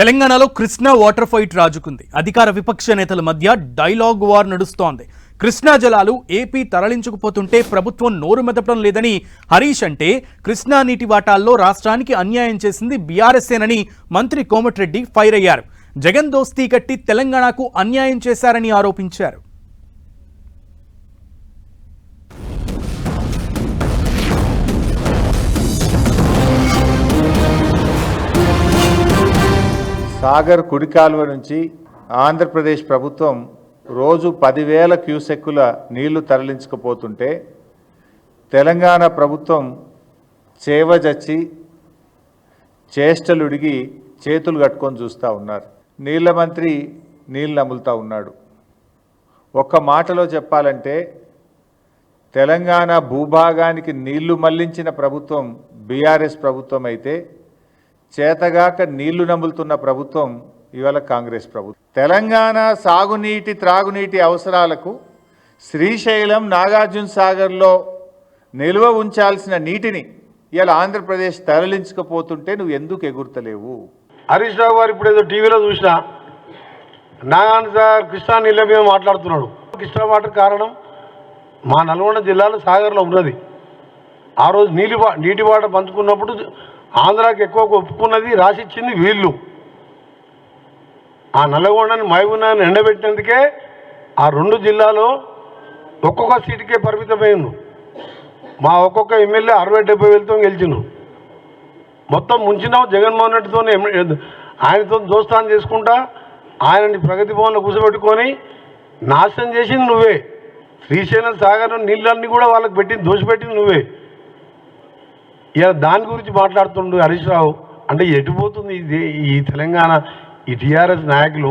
తెలంగాణలో Krishna water fight రాజుకుంది. అధికార విపక్ష నేతల మధ్య డైలాగ్ వార్ నడుస్తోంది. కృష్ణా జలాలు ఏపీ తరలించుకుపోతుంటే ప్రభుత్వం నోరు మెదపడం లేదని హరీష్ అంటే కృష్ణా నీటి వాటాల్లో రాష్ట్రానికి అన్యాయం చేసింది బీఆర్ఎస్ఏనని మంత్రి కోమటిరెడ్డి ఫైర్ అయ్యారు. జగన్ దోస్తీ కట్టి తెలంగాణకు అన్యాయం చేశారని ఆరోపించారు. సాగర్ కుడి కాలువ నుంచి ఆంధ్రప్రదేశ్ ప్రభుత్వం రోజు పదివేల క్యూసెక్కుల నీళ్ళు తరలించకపోతుంటే తెలంగాణ ప్రభుత్వం చేవజచ్చి చేష్టలుడిగి చేతులు కట్టుకొని చూస్తూ ఉన్నారు. నీళ్ళ మంత్రి నీళ్ళు నములుతూ ఉన్నాడు. ఒక్క మాటలో చెప్పాలంటే తెలంగాణ భూభాగానికి నీళ్ళు మళ్ళించిన ప్రభుత్వం బీఆర్ఎస్ ప్రభుత్వం అయితే చేతగాక నీళ్ళు నములుతున్న ప్రభుత్వం ఇవాళ కాంగ్రెస్ ప్రభుత్వం. తెలంగాణ సాగునీటి త్రాగునీటి అవసరాలకు శ్రీశైలం నాగార్జున సాగర్లో నిల్వ ఉంచాల్సిన నీటిని ఇవాళ ఆంధ్రప్రదేశ్ తరలించకపోతుంటే నువ్వు ఎందుకు ఎగురుతలేవు? హరీష్ రావు గారు ఇప్పుడు ఏదో టీవీలో చూసిన నాగార్జున సాగర్ కృష్ణా నీళ్ళ మీద మాట్లాడుతున్నాడు. కృష్ణా వాటర్ కారణం మా నల్గొండ జిల్లాలో సాగర్లో ఉన్నది. ఆ రోజు నీటి వా- నీటి వాటర్ పంచుకున్నప్పుడు ఆంధ్రాకి ఎక్కువ ఒప్పుకున్నది రాసిచ్చింది వీళ్ళు. ఆ నల్లగొండని మహబూబ్నగర్ని ఎండబెట్టినందుకే ఆ రెండు జిల్లాలో ఒక్కొక్క సీటుకే పరిమితమైంది. మా ఒక్కొక్క ఎమ్మెల్యే అరవై డెబ్బై వేలతో గెలిచిన. మొత్తం ముంచినావు జగన్మోహన్ రెడ్డితో ఆయనతో దోస్తాను చేసుకుంటా ఆయనని ప్రగతి భవన్లో కూర్చోబెట్టుకొని నాశనం చేసింది నువ్వే. శ్రీశైలం సాగర్ నీళ్ళన్నీ కూడా వాళ్ళకి పెట్టింది దోషపెట్టింది నువ్వే. ఇలా దాని గురించి మాట్లాడుతుండు హరీష్ రావు. అంటే ఎటుపోతుంది ఇది ఈ తెలంగాణ ఈ టీఆర్ఎస్ నాయకులు.